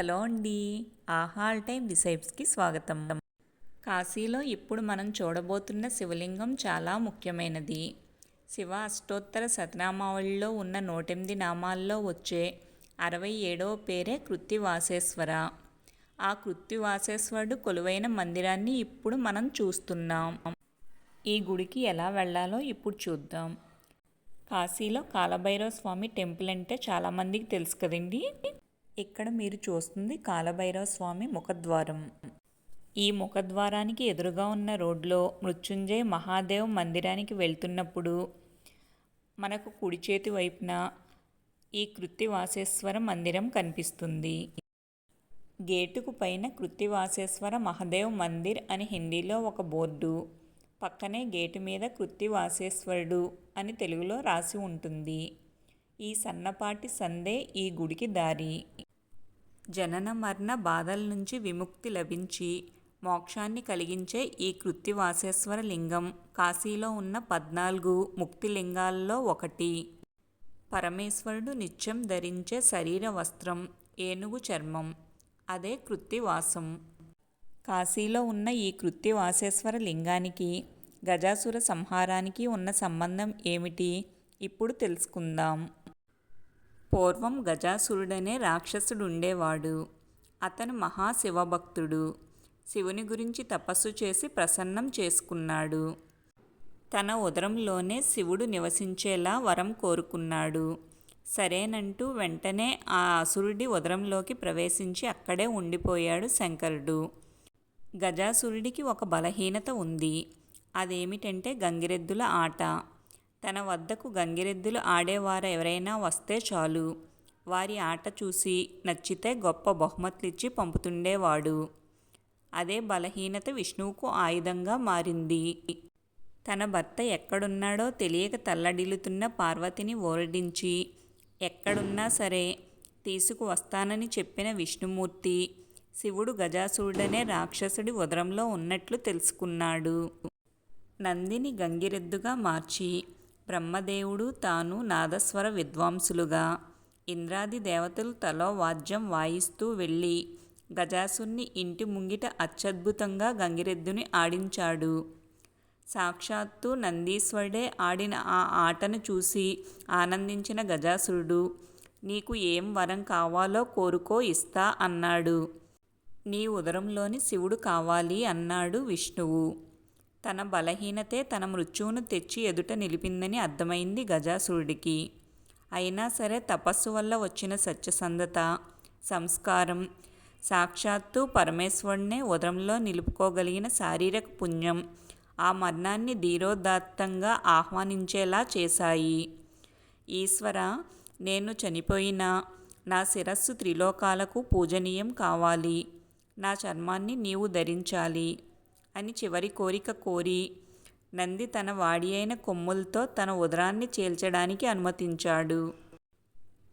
Hello అండి. ఆహాల్ time రిసైప్స్కి స్వాగతం. కాశీలో ఇప్పుడు మనం చూడబోతున్న శివలింగం చాలా ముఖ్యమైనది. శివ అష్టోత్తర శతనామావళిలో ఉన్న నూటెనిమిది నామాల్లో వచ్చే అరవై ఏడవ పేరే కృత్తివాసేశ్వర. ఆ కృత్తివాసేశ్వరుడు కొలువైన మందిరాన్ని ఇప్పుడు మనం చూస్తున్నాం. ఈ గుడికి ఎలా వెళ్ళాలో ఇప్పుడు చూద్దాం. కాశీలో కాలభైరవ స్వామి టెంపుల్ అంటే చాలామందికి తెలుసు కదండి? ఇక్కడ మీరు చూస్తుంది కాలభైరవ స్వామి ముఖద్వారం. ఈ ముఖద్వారానికి ఎదురుగా ఉన్న రోడ్లో మృత్యుంజయ మహాదేవ్ మందిరానికి వెళ్తున్నప్పుడు మనకు కుడి చేతి వైపున ఈ కృత్తివాసేశ్వర మందిరం కనిపిస్తుంది. గేటుకు పైన కృత్తివాసేశ్వర మహాదేవ్ మందిర్ అని హిందీలో ఒక బోర్డు. పక్కనే గేటు మీద కృత్తివాసేశ్వరుడు అని తెలుగులో రాసి ఉంటుంది. ఈ సన్నపాటి సందే ఈ గుడికి దారి. జనన మరణ బాధల నుంచి విముక్తి లభించి మోక్షాన్ని కలిగించే ఈ కృత్తివాసేశ్వర లింగం కాశీలో ఉన్న పద్నాలుగు ముక్తి లింగాల్లో ఒకటి. పరమేశ్వరుడు నిత్యం ధరించే శరీర వస్త్రం ఏనుగు చర్మం అదే కృత్తివాసం. కాశీలో ఉన్న ఈ కృత్తివాసేశ్వర లింగానికి గజాసుర సంహారానికి ఉన్న సంబంధం ఏమిటి? ఇప్పుడు తెలుసుకుందాం. పూర్వం గజాసురుడనే రాక్షసుడు ఉండేవాడు అతను మహాశివభక్తుడు. శివుని గురించి తపస్సు చేసి ప్రసన్నం చేసుకున్నాడు. తన ఉదరంలోనే శివుడు నివసించేలా వరం కోరుకున్నాడు. సరేనంటూ వెంటనే ఆ అసురుడి ఉదరంలోకి ప్రవేశించి అక్కడే ఉండిపోయాడు శంకరుడు. గజాసురుడికి ఒక బలహీనత ఉంది. అదేమిటంటే గంగిరెద్దుల ఆట. తన వద్దకు గంగిరెద్దులు ఆడేవారు ఎవరైనా వస్తే చాలు. వారి ఆట చూసి నచ్చితే గొప్ప బహుమతులిచ్చి పంపుతుండేవాడు. అదే బలహీనత విష్ణువుకు ఆయుధంగా మారింది. తన భర్త ఎక్కడున్నాడో తెలియక తల్లడిల్లుతున్న పార్వతిని ఓరడించి ఎక్కడున్నా సరే తీసుకువస్తానని చెప్పిన విష్ణుమూర్తి శివుడు గజాసురుడనే రాక్షసుడి ఉదరంలో ఉన్నట్లు తెలుసుకున్నాడు. నందిని గంగిరెద్దుగా మార్చి బ్రహ్మదేవుడు తాను నాదస్వర విద్వాంసులుగా. ఇంద్రాది దేవతలు తలో వాద్యం వాయిస్తూ వెళ్ళి గజాసుని ఇంటి ముంగిట అత్యద్భుతంగా గంగిరెద్దుని ఆడించాడు. సాక్షాత్తు నందీశ్వరుడే ఆడిన ఆ ఆటను చూసి ఆనందించిన గజాసురుడు నీకు ఏం వరం కావాలో కోరుకో ఇస్తా అన్నాడు. నీ ఉదరంలోని శివుడు కావాలి అన్నాడు విష్ణువు. తన బలహీనతే తన మృత్యువును తెచ్చి ఎదుట నిలిపిందని అర్థమైంది గజాసురుడికి. అయినా సరే తపస్సు వల్ల వచ్చిన సత్యసంధత సంస్కారం సాక్షాత్తు పరమేశ్వరుణ్ణే ఉదరంలో నిలుపుకోగలిగిన శారీరక పుణ్యం ఆ మరణాన్ని ధీరోదాత్తంగా ఆహ్వానించేలా చేశాయి. ఈశ్వర నేను చనిపోయినా నా శిరస్సు త్రిలోకాలకు పూజనీయం కావాలి. నా చర్మాన్ని నీవు ధరించాలి. అని చివరి కోరిక కోరి నంది తన వాడి అయిన కొమ్ములతో తన ఉదరాన్ని చేల్చడానికి అనుమతించాడు.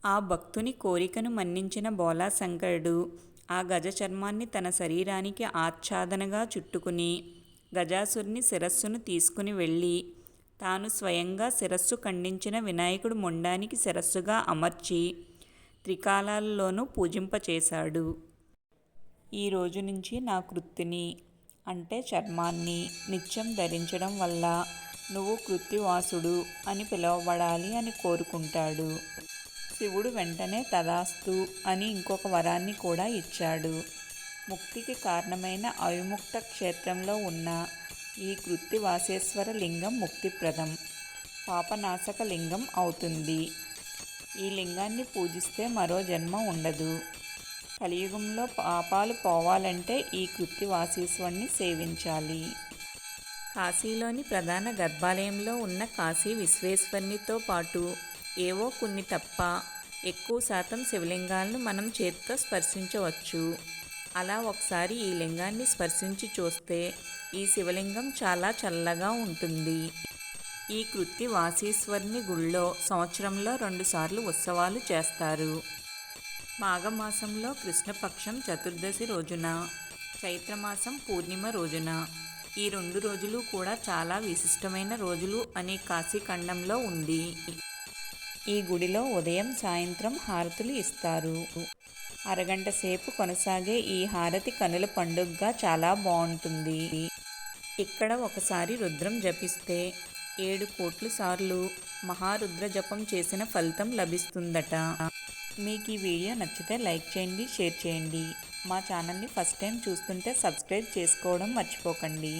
ఆ భక్తుని కోరికను మన్నించిన బోలాశంకరుడు ఆ గజ చర్మాన్ని తన శరీరానికి ఆచ్ఛాదనగా చుట్టుకుని గజాసురుని శిరస్సును తీసుకుని వెళ్ళి తాను స్వయంగా శిరస్సు ఖండించిన వినాయకుడు మొండానికి శిరస్సుగా అమర్చి త్రికాలాల్లోనూ పూజింపచేశాడు. ఈ రోజు నుంచి నా కృత్తిని అంటే చర్మాన్ని నిత్యం ధరించడం వల్ల నువ్వు కృత్తివాసుడు అని పిలువబడాలి అని కోరుకుంటాడు. శివుడు వెంటనే తదాస్తు అని ఇంకొక వరాన్ని కూడా ఇచ్చాడు. ముక్తికి కారణమైన అవిముక్త క్షేత్రంలో ఉన్న ఈ కృత్తివాసేశ్వర లింగం ముక్తిప్రదం. పాపనాశక లింగం అవుతుంది. ఈ లింగాన్ని పూజిస్తే మరో జన్మ ఉండదు. కలియుగంలో పాపాలు పోవాలంటే ఈ కృత్తి వాసీశ్వరుని సేవించాలి. కాశీలోని ప్రధాన గర్భాలయంలో ఉన్న కాశీ విశ్వేశ్వరునితో పాటు ఏవో కొన్ని తప్ప ఎక్కువ శాతం శివలింగాలను మనం చేతితో స్పర్శించవచ్చు. అలా ఒకసారి ఈ లింగాన్ని స్పర్శించి చూస్తే ఈ శివలింగం చాలా చల్లగా ఉంటుంది. ఈ కృత్తి వాసీశ్వరుని గుళ్ళో సంవత్సరంలో రెండుసార్లు ఉత్సవాలు చేస్తారు. మాఘమాసంలో కృష్ణపక్షం చతుర్దశి రోజున చైత్రమాసం పూర్ణిమ రోజున. ఈ రెండు రోజులు కూడా చాలా విశిష్టమైన రోజులు అని కాశీఖండంలో ఉంది. ఈ గుడిలో ఉదయం సాయంత్రం హారతులు ఇస్తారు. అరగంట సేపు కొనసాగే ఈ హారతి కనుల పండుగగా చాలా బాగుంటుంది. ఇక్కడ ఒకసారి రుద్రం జపిస్తే ఏడు కోట్ల సార్లు మహారుద్ర జపం చేసిన ఫలితం లభిస్తుందట. మీకు ఈ వీడియో నచ్చితే లైక్ చేయండి షేర్ చేయండి. మా ఛానల్ని ఫస్ట్ టైం చూస్తుంటే సబ్స్క్రైబ్ చేసుకోవడం మర్చిపోకండి.